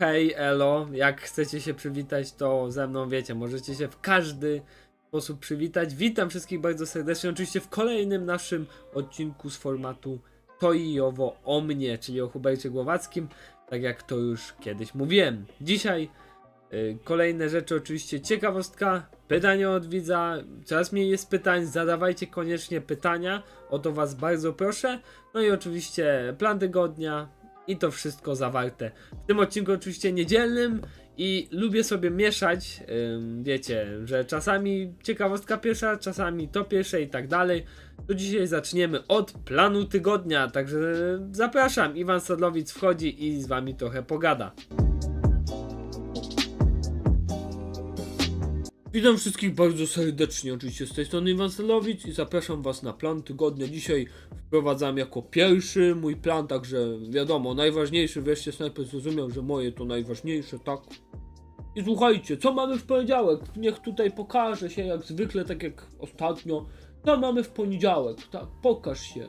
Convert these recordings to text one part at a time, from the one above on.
Hej, elo, jak chcecie się przywitać, to ze mną wiecie, możecie się w każdy sposób przywitać. Witam wszystkich bardzo serdecznie, oczywiście w kolejnym naszym odcinku z formatu To i owo o mnie, czyli o Hubercie Głowackim, tak jak to już kiedyś mówiłem. Dzisiaj y, kolejne rzeczy, oczywiście ciekawostka, pytania od widza, coraz mniej jest pytań, zadawajcie koniecznie pytania, o to was bardzo proszę. No i oczywiście plan tygodnia i to wszystko zawarte w tym odcinku oczywiście niedzielnym i lubię sobie mieszać, wiecie, że czasami ciekawostka pierwsza, czasami to pierwsze i tak dalej. To dzisiaj zaczniemy od planu tygodnia, także zapraszam, Iwan Sadlowic wchodzi i z wami trochę pogada. Witam wszystkich bardzo serdecznie, oczywiście z tej strony Iwan Stelowicz i zapraszam was na plan tygodnia. Dzisiaj wprowadzam jako pierwszy mój plan, także wiadomo, najważniejszy, wreszcie snajper zrozumiał, że moje to najważniejsze, tak? I słuchajcie, co mamy w poniedziałek? Niech tutaj pokaże się jak zwykle, tak jak ostatnio. Co mamy w poniedziałek? Tak, pokaż się.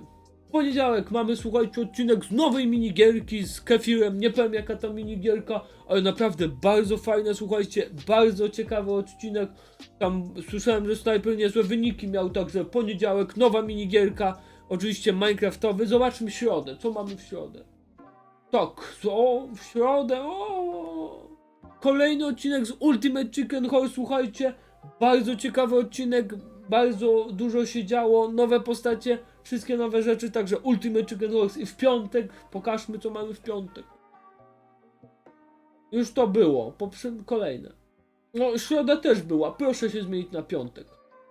Poniedziałek mamy, słuchajcie, odcinek z nowej minigierki z kefirem. Nie powiem jaka to minigierka, ale naprawdę bardzo fajne, słuchajcie, bardzo ciekawy odcinek. Tam słyszałem, że Sniper niezłe wyniki miał, także poniedziałek, nowa minigierka. Oczywiście Minecraftowy. Zobaczmy środę. Co mamy w środę? Tak, o, w środę, o! Kolejny odcinek z Ultimate Chicken Horse, słuchajcie. Bardzo ciekawy odcinek, bardzo dużo się działo, nowe postacie, wszystkie nowe rzeczy, także Ultimate Chicken Horse i w piątek, pokażmy co mamy w piątek. Już to było, poprzednie kolejne. No, środa też była, proszę się zmienić na piątek.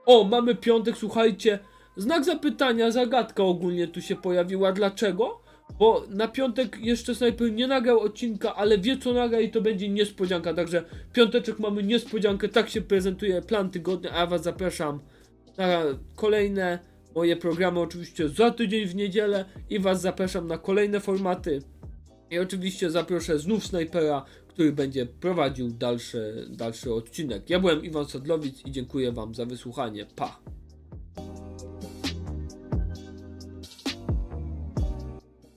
O, mamy piątek, słuchajcie, znak zapytania, zagadka ogólnie tu się pojawiła, dlaczego? Bo na piątek jeszcze Sniper nie nagrał odcinka, ale wie co nagra i to będzie niespodzianka, także piąteczek mamy niespodziankę, tak się prezentuje plan tygodnia, a ja was zapraszam na kolejne moje programy oczywiście za tydzień w niedzielę i was zapraszam na kolejne formaty. I oczywiście zaproszę znów snajpera, który będzie prowadził dalszy, dalszy odcinek. Ja byłem Iwan Sadlowic i dziękuję wam za wysłuchanie. Pa!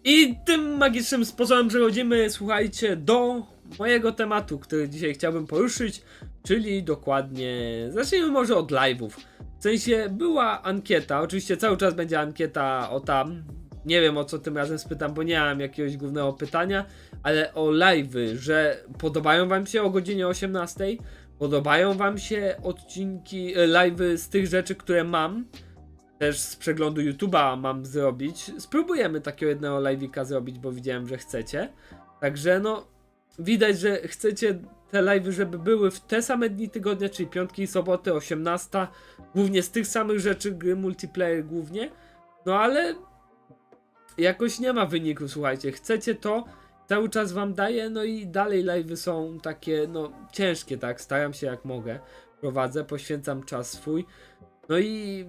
I tym magicznym sposobem przechodzimy, słuchajcie, do mojego tematu, który dzisiaj chciałbym poruszyć, czyli dokładnie, zacznijmy może od live'ów. W sensie była ankieta, oczywiście cały czas będzie ankieta o tam, nie wiem o co tym razem spytam, bo nie mam jakiegoś głównego pytania, ale o live'y, że podobają wam się o godzinie 18, podobają wam się odcinki, e, live'y z tych rzeczy, które mam, też z przeglądu YouTube'a mam zrobić. Spróbujemy takiego jednego live'ika zrobić, bo widziałem, że chcecie. Także no, widać, że chcecie te live'y, żeby były w te same dni tygodnia, czyli piątki i soboty, 18. Głównie z tych samych rzeczy, gry multiplayer głównie. No ale jakoś nie ma wyniku, słuchajcie. Chcecie to, cały czas wam daję, no i dalej live'y są takie, no ciężkie, tak. Staram się jak mogę. Prowadzę, poświęcam czas swój. No i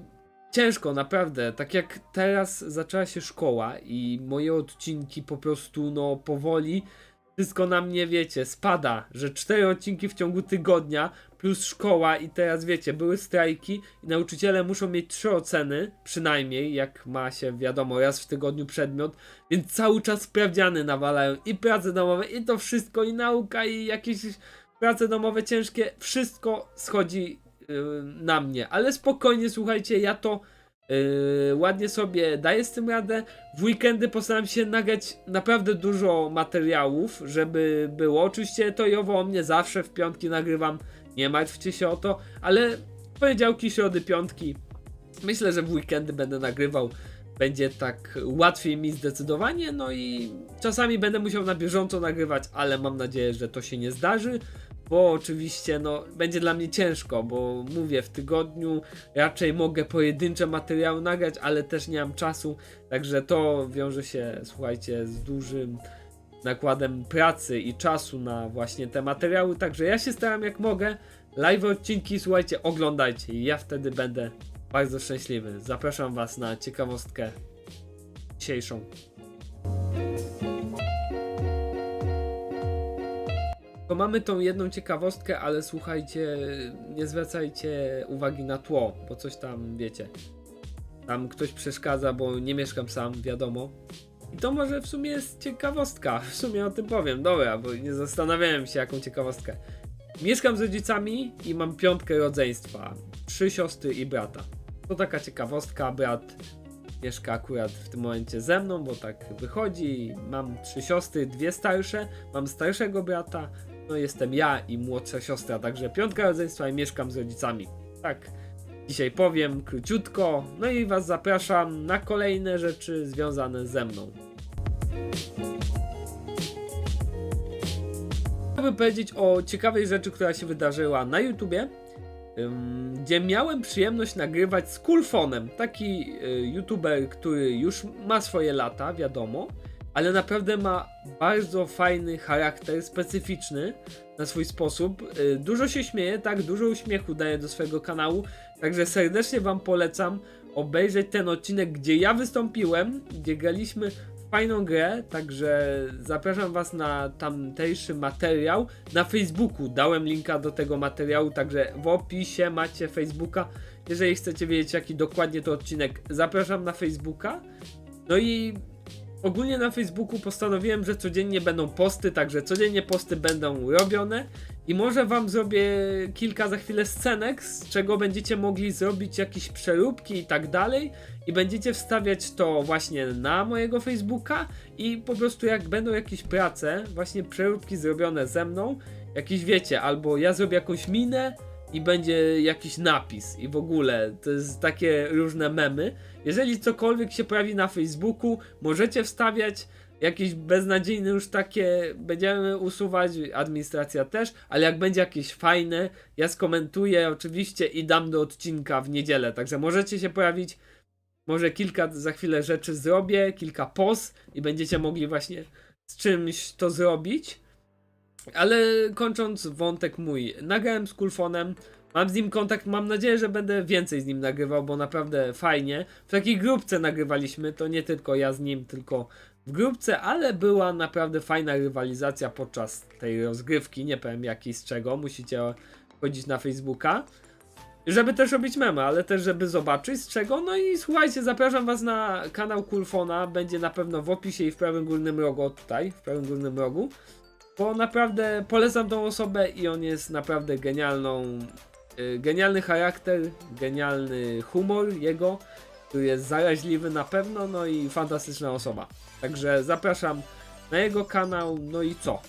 ciężko, naprawdę. Tak jak teraz zaczęła się szkoła i moje odcinki po prostu, no powoli wszystko na mnie, wiecie, spada, że cztery odcinki w ciągu tygodnia plus szkoła i teraz wiecie, były strajki i nauczyciele muszą mieć trzy oceny, przynajmniej, jak ma się wiadomo, raz w tygodniu przedmiot, więc cały czas sprawdziany nawalają i prace domowe i to wszystko i nauka i jakieś prace domowe ciężkie, wszystko schodzi yy, na mnie, ale spokojnie, słuchajcie, ja to Yy, ładnie sobie daję z tym radę. W weekendy postaram się nagrać naprawdę dużo materiałów, żeby było. Oczywiście to i owo o mnie zawsze w piątki nagrywam, nie martwcie się o to, ale poniedziałki, środy, piątki. Myślę, że w weekendy będę nagrywał. Będzie tak łatwiej mi zdecydowanie, no i czasami będę musiał na bieżąco nagrywać, ale mam nadzieję, że to się nie zdarzy bo oczywiście no, będzie dla mnie ciężko, bo mówię, w tygodniu raczej mogę pojedyncze materiały nagrać, ale też nie mam czasu, także to wiąże się, słuchajcie, z dużym nakładem pracy i czasu na właśnie te materiały, także ja się staram jak mogę, live odcinki, słuchajcie, oglądajcie i ja wtedy będę bardzo szczęśliwy. Zapraszam Was na ciekawostkę dzisiejszą. To mamy tą jedną ciekawostkę, ale słuchajcie, nie zwracajcie uwagi na tło, bo coś tam wiecie. Tam ktoś przeszkadza, bo nie mieszkam sam, wiadomo. I to może w sumie jest ciekawostka, w sumie o tym powiem, dobra, bo nie zastanawiałem się jaką ciekawostkę. Mieszkam z rodzicami i mam piątkę rodzeństwa, trzy siostry i brata. To taka ciekawostka, brat mieszka akurat w tym momencie ze mną, bo tak wychodzi. Mam trzy siostry, dwie starsze, mam starszego brata, no jestem ja i młodsza siostra, także piątka rodzeństwa i mieszkam z rodzicami. Tak, dzisiaj powiem króciutko, no i was zapraszam na kolejne rzeczy związane ze mną. Chciałbym powiedzieć o ciekawej rzeczy, która się wydarzyła na YouTubie, gdzie miałem przyjemność nagrywać z Coolfonem. Taki y, YouTuber, który już ma swoje lata, wiadomo, ale naprawdę ma bardzo fajny charakter, specyficzny na swój sposób. Y, Dużo się śmieje, tak, dużo uśmiechu daje do swojego kanału, także serdecznie Wam polecam obejrzeć ten odcinek, gdzie ja wystąpiłem, gdzie graliśmy fajną grę, także zapraszam Was na tamtejszy materiał na Facebooku. Dałem linka do tego materiału, także w opisie macie Facebooka. Jeżeli chcecie wiedzieć, jaki dokładnie to odcinek, zapraszam na Facebooka. No i ogólnie na Facebooku postanowiłem, że codziennie będą posty, także codziennie posty będą robione. I może wam zrobię kilka za chwilę scenek, z czego będziecie mogli zrobić jakieś przeróbki i tak dalej. I będziecie wstawiać to właśnie na mojego Facebooka. I po prostu jak będą jakieś prace, właśnie przeróbki zrobione ze mną, jakieś wiecie, albo ja zrobię jakąś minę i będzie jakiś napis i w ogóle to jest takie różne memy. Jeżeli cokolwiek się pojawi na Facebooku, możecie wstawiać jakieś beznadziejne już takie, będziemy usuwać, administracja też, ale jak będzie jakieś fajne, ja skomentuję oczywiście i dam do odcinka w niedzielę, także możecie się pojawić, może kilka za chwilę rzeczy zrobię, kilka post i będziecie mogli właśnie z czymś to zrobić. Ale kończąc wątek mój, nagrałem z Kulfonem, mam z nim kontakt, mam nadzieję, że będę więcej z nim nagrywał, bo naprawdę fajnie. W takiej grupce nagrywaliśmy, to nie tylko ja z nim, tylko w grupce, ale była naprawdę fajna rywalizacja podczas tej rozgrywki, nie powiem jakiej z czego, musicie chodzić na Facebooka. Żeby też robić memy, ale też żeby zobaczyć z czego. No i słuchajcie, zapraszam was na kanał Kulfona, będzie na pewno w opisie i w prawym górnym rogu, tutaj, w prawym górnym rogu. Bo naprawdę polecam tą osobę i on jest naprawdę genialną. y, Genialny charakter, genialny humor jego, który jest zaraźliwy na pewno, no i fantastyczna osoba. Także zapraszam na jego kanał, no i co?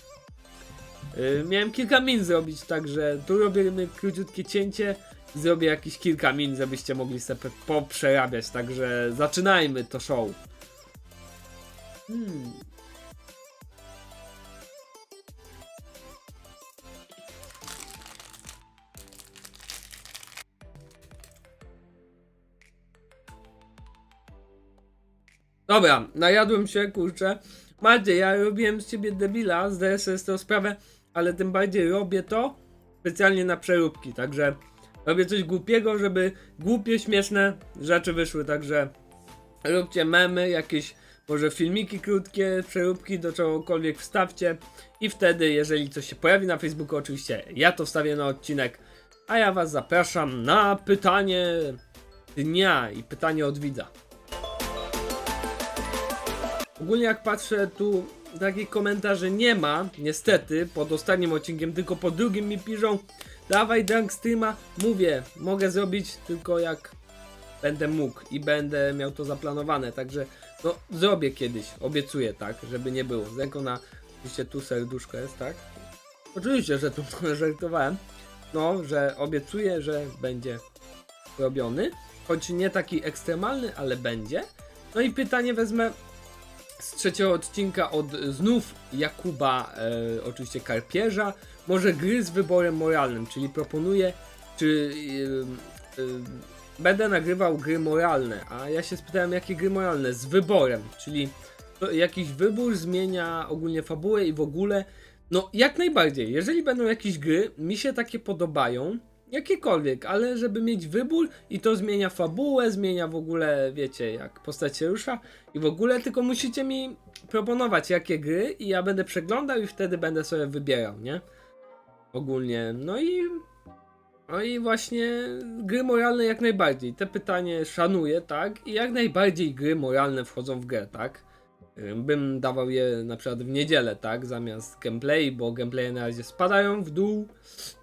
Y, Miałem kilka min zrobić, także tu robimy króciutkie cięcie. Zrobię jakieś kilka min, żebyście mogli sobie poprzerabiać, także zaczynajmy to show. Hmm. Dobra, najadłem się, kurczę. Macie, ja robiłem z ciebie debila, zdaję sobie z tego sprawę, ale tym bardziej robię to specjalnie na przeróbki, także robię coś głupiego, żeby głupie, śmieszne rzeczy wyszły, także róbcie memy, jakieś może filmiki krótkie, przeróbki do czegokolwiek wstawcie i wtedy, jeżeli coś się pojawi na Facebooku, oczywiście ja to wstawię na odcinek, a ja was zapraszam na pytanie dnia i pytanie od widza. Ogólnie jak patrzę tu takich komentarzy nie ma, niestety, pod ostatnim odcinkiem, tylko po drugim mi piszą dawaj drunk streama, mówię, mogę zrobić tylko jak będę mógł i będę miał to zaplanowane, także no zrobię kiedyś, obiecuję tak, żeby nie było. Z ręką na, oczywiście tu serduszko jest, tak? Oczywiście, że tu żartowałem, no, że obiecuję, że będzie robiony, choć nie taki ekstremalny, ale będzie. No i pytanie wezmę z trzeciego odcinka od znów Jakuba, e, oczywiście Karpierza, może gry z wyborem moralnym, czyli proponuję, czy e, e, będę nagrywał gry moralne, a ja się spytałem, jakie gry moralne, z wyborem, czyli jakiś wybór zmienia ogólnie fabułę i w ogóle, no jak najbardziej, jeżeli będą jakieś gry, mi się takie podobają, jakiekolwiek, ale żeby mieć wybór i to zmienia fabułę, zmienia w ogóle, wiecie, jak postać się rusza i w ogóle, tylko musicie mi proponować jakie gry i ja będę przeglądał i wtedy będę sobie wybierał, nie? Ogólnie, no i no i właśnie gry moralne jak najbardziej. Te pytanie szanuję, tak? I jak najbardziej gry moralne wchodzą w grę, tak? Bym dawał je na przykład w niedzielę, tak, zamiast gameplay, bo gameplaye na razie spadają w dół,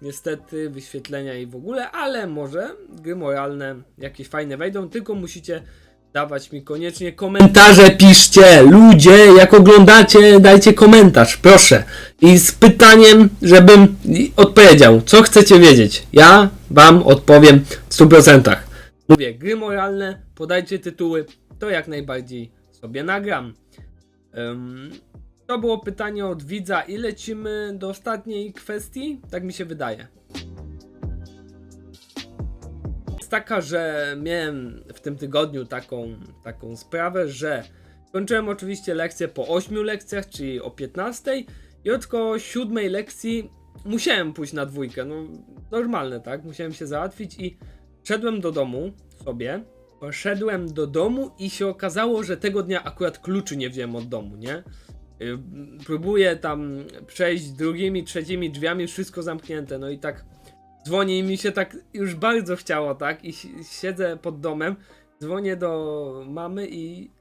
niestety, wyświetlenia i w ogóle, ale może gry moralne jakieś fajne wejdą, tylko musicie dawać mi koniecznie komentarze, piszcie, ludzie, jak oglądacie, dajcie komentarz, proszę. I z pytaniem, żebym odpowiedział, co chcecie wiedzieć. Ja wam odpowiem w 100%. Mówię, gry moralne, podajcie tytuły, to jak najbardziej sobie nagram. To było pytanie od widza i lecimy do ostatniej kwestii, tak mi się wydaje. Jest taka, że miałem w tym tygodniu taką, taką sprawę, że kończyłem oczywiście lekcję po 8 lekcjach, czyli o 15 i od koło 7 lekcji musiałem pójść na dwójkę, no normalne tak, musiałem się załatwić i szedłem do domu sobie, poszedłem do domu i się okazało, że tego dnia akurat kluczy nie wziąłem od domu, nie? Y, Próbuję tam przejść drugimi, trzecimi drzwiami, wszystko zamknięte, no i tak dzwoni i mi się tak już bardzo chciało, tak? I si- siedzę pod domem, dzwonię do mamy i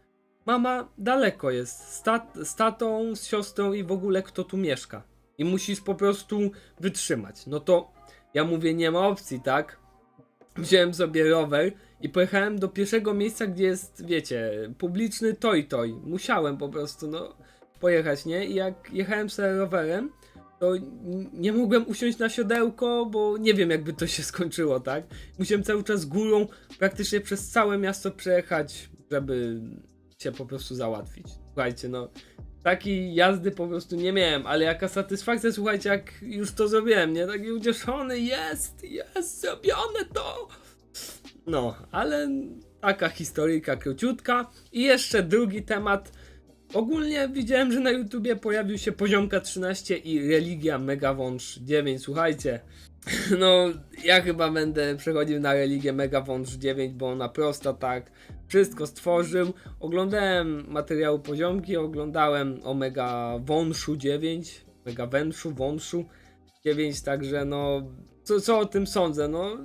mama daleko jest, z, tat, z tatą, z siostrą i w ogóle kto tu mieszka. I musisz po prostu wytrzymać. No to ja mówię, nie ma opcji, tak? Wziąłem sobie rower i pojechałem do pierwszego miejsca, gdzie jest, wiecie, publiczny toj toj. Musiałem po prostu, no, pojechać, nie? I jak jechałem sobie rowerem, to nie mogłem usiąść na siodełko, bo nie wiem, jakby to się skończyło, tak? Musiałem cały czas górą praktycznie przez całe miasto przejechać, żeby się po prostu załatwić. Słuchajcie, no, takiej jazdy po prostu nie miałem, ale jaka satysfakcja, słuchajcie, jak już to zrobiłem, nie? Taki ucieszony, jest, jest, zrobione to! No, ale taka historyjka króciutka. I jeszcze drugi temat. Ogólnie widziałem, że na YouTubie pojawił się Poziomka 13 i Religia Megawąż 9. Słuchajcie, no ja chyba będę przechodził na Religię Megawąż 9, bo ona prosta tak wszystko stworzył. Oglądałem materiały Poziomki, oglądałem o Mega Wąszu 9, Mega Węszu, Wąszu 9, także no co, co o tym sądzę, no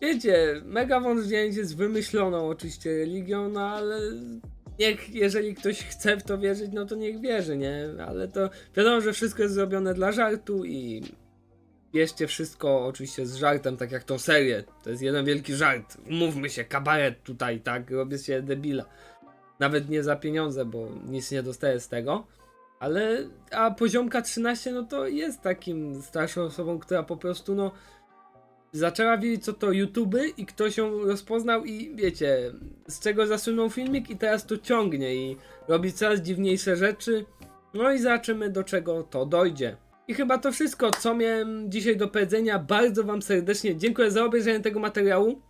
Wiecie, Mega Wąż 9 jest wymyśloną oczywiście religią, no ale niech, jeżeli ktoś chce w to wierzyć, no to niech wierzy, nie? Ale to wiadomo, że wszystko jest zrobione dla żartu i bierzcie wszystko oczywiście z żartem, tak jak tą serię. To jest jeden wielki żart. Mówmy się, kabaret tutaj, tak? Robię się debila. Nawet nie za pieniądze, bo nic nie dostaję z tego. Ale, a poziomka 13, no to jest takim starszą osobą, która po prostu, no, zaczęła wiedzieć co to YouTube i ktoś ją rozpoznał i wiecie, z czego zasunął filmik i teraz to ciągnie i robi coraz dziwniejsze rzeczy. No i zobaczymy do czego to dojdzie. I chyba to wszystko, co miałem dzisiaj do powiedzenia. Bardzo wam serdecznie dziękuję za obejrzenie tego materiału.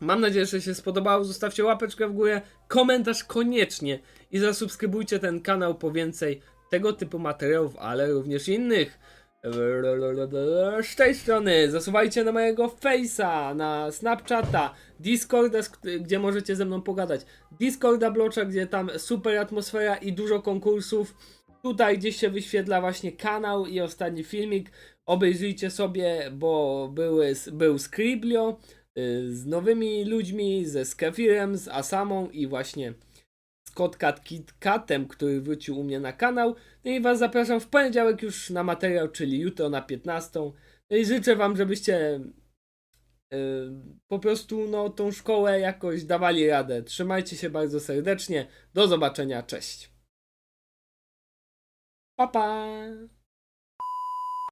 Mam nadzieję, że się spodobało. Zostawcie łapeczkę w górę, komentarz koniecznie i zasubskrybujcie ten kanał po więcej tego typu materiałów, ale również innych. Z tej strony zasuwajcie na mojego Face'a, na Snapchata, Discorda, gdzie możecie ze mną pogadać. Discorda Blocza, gdzie tam super atmosfera i dużo konkursów. Tutaj gdzieś się wyświetla właśnie kanał i ostatni filmik. Obejrzyjcie sobie, bo były, był Scriblio y, z nowymi ludźmi, ze Skefirem, z Asamą i właśnie Kotkat KitKatem, który wrócił u mnie na kanał. No i Was zapraszam w poniedziałek już na materiał, czyli jutro na 15. No i życzę Wam, żebyście yy, po prostu no, tą szkołę jakoś dawali radę. Trzymajcie się bardzo serdecznie. Do zobaczenia. Cześć. Pa pa.